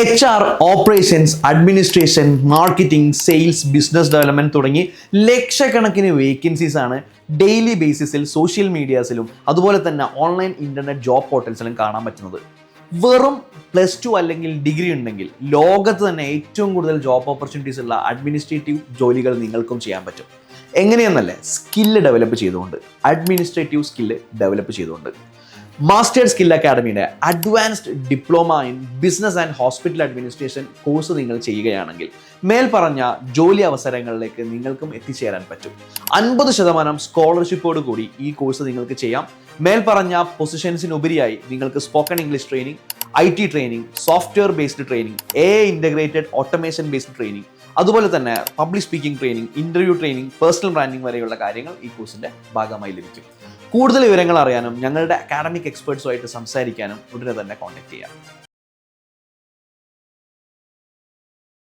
H R operations administration marketing sales business development തുടങ്ങി ലക്ഷക്കണക്കിന് vacancies ആണ് ഡെയിലി ബേസിസിൽ സോഷ്യൽ മീഡിയാസിലും അതുപോലെ തന്നെ ഓൺലൈൻ ഇന്റർനെറ്റ് ജോബ് പോർട്ടൽസിലും കാണാൻ പറ്റുന്നത്. വെറും പ്ലസ് ടു അല്ലെങ്കിൽ ഡിഗ്രി ഉണ്ടെങ്കിൽ ലോകത്ത് തന്നെ ഏറ്റവും കൂടുതൽ ജോബ് ഓപ്പർച്യൂണിറ്റീസ് ഉള്ള അഡ്മിനിസ്ട്രേറ്റീവ് ജോലികൾ നിങ്ങൾക്കും ചെയ്യാൻ പറ്റും. എങ്ങനെയെന്നല്ലേ? സ്കില്ല് ഡെവലപ്പ് ചെയ്തുകൊണ്ട്. അഡ്മിനിസ്ട്രേറ്റീവ് സ്കില്ല് ഡെവലപ്പ് ചെയ്തുകൊണ്ട്. Mastered skill അക്കാഡമിയുടെ advanced diploma in business and hospital administration course നിങ്ങൾ ചെയ്യുകയാണെങ്കിൽ മേൽപ്പറഞ്ഞ ജോലി അവസരങ്ങളിലേക്ക് നിങ്ങൾക്കും എത്തിച്ചേരാൻ പറ്റും. അൻപത് ശതമാനം സ്കോളർഷിപ്പോടുകൂടി ഈ കോഴ്സ് നിങ്ങൾക്ക് ചെയ്യാം. മേൽപ്പറഞ്ഞ പൊസിഷൻസിനുപരിയായി നിങ്ങൾക്ക് spoken English training I T training software based training a integrated automation based training അതുപോലെ തന്നെ public speaking training interview training personal branding വരെയുള്ള കാര്യങ്ങൾ ഈ കോഴ്സിന്റെ ഭാഗമായി ലഭിക്കും. കൂടുതൽ വിവരങ്ങൾ അറിയാനും ഞങ്ങളുടെ അക്കാഡമിക് എക്സ്പേർട്സുമായിട്ട് സംസാരിക്കാനും ഉടനെ തന്നെ കോൺടാക്ട് ചെയ്യാം.